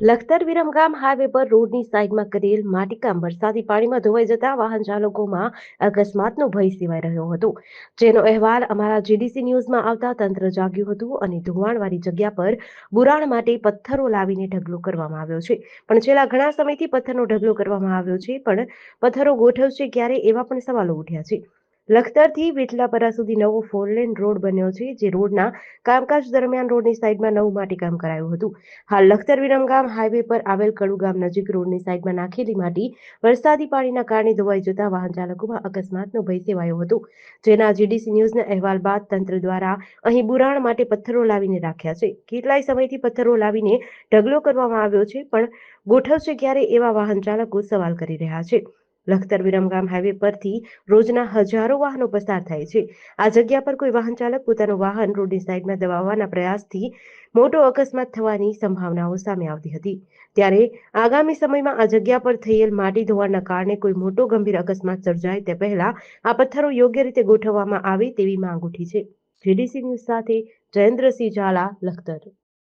Lakhtar Viramgam highway પર રોડની સાઈડમાં કરેલ માટીકામ વરસાદી પાણીમાં ધોવાઈ જતા વાહન ચાલકોમાં અકસ્માતનો ભય સેવાઈ રહ્યો હતો. જેનો અહેવાલ અમારા જીડીસી ન્યૂઝમાં આવતા તંત્ર જાગ્યું હતું અને ધોવાણવાળી જગ્યા પર બુરાણ માટે પથ્થરો લાવીને ઢગલો કરવામાં આવ્યો છે. પણ છેલ્લા ઘણા સમયથી પથ્થરનો ઢગલો કરવામાં આવ્યો છે, પણ પથ્થરો ગોઠવશે ક્યારે એવા પણ સવાલો ઉઠ્યા છે. લખતરથી વેટલાપરા સુધી નવો ફોરલેન રોડ બન્યો છે, જે રોડના કામકાજ દરમિયાન રોડની સાઈડમાં નવું માટીકામ કરાયું હતું. હાલ લખતર વિરમગામ હાઈવે પર આવેલ કડુગામ નજીક રોડની સાઈડમાં નાખેલી માટી વરસાદી પાણીના કારણે ધોવાઈ જતા વાહન ચાલકોમાં અકસ્માતનો ભય સેવાયો હતો. જેના જીડીસી ન્યૂઝના અહેવાલ બાદ તંત્ર દ્વારા અહીં બુરાણ માટે પથ્થરો લાવીને રાખ્યા છે. કેટલાય સમયથી પથ્થરો લાવીને ઢગલો કરવામાં આવ્યો છે, પણ ગોઠવશે ક્યારે એવા વાહન ચાલકો સવાલ કરી રહ્યા છે. લખતર વિરમગામ હાઈવે પરથી રોજના હજારો વાહનો પસાર થાય છે. આ જગ્યા પર કોઈ વાહન ચાલક પોતાનું વાહન રોડની સાઈડમાં દબાવવાના પ્રયાસથી મોટો અકસ્માત થવાની સંભાવનાઓ સામે આવતી હતી. ત્યારે આગામી સમયમાં આ જગ્યા પર થયેલ માટી ધોવાણના કારણે કોઈ મોટો ગંભીર અકસ્માત સર્જાય તે પહેલા આ પથ્થરો યોગ્ય રીતે ગોઠવવામાં આવે તેવી માંગ ઉઠી છે. જીડીસી ન્યૂઝ સાથે જયેન્દ્રસિંહ ઝાલા, લખતર.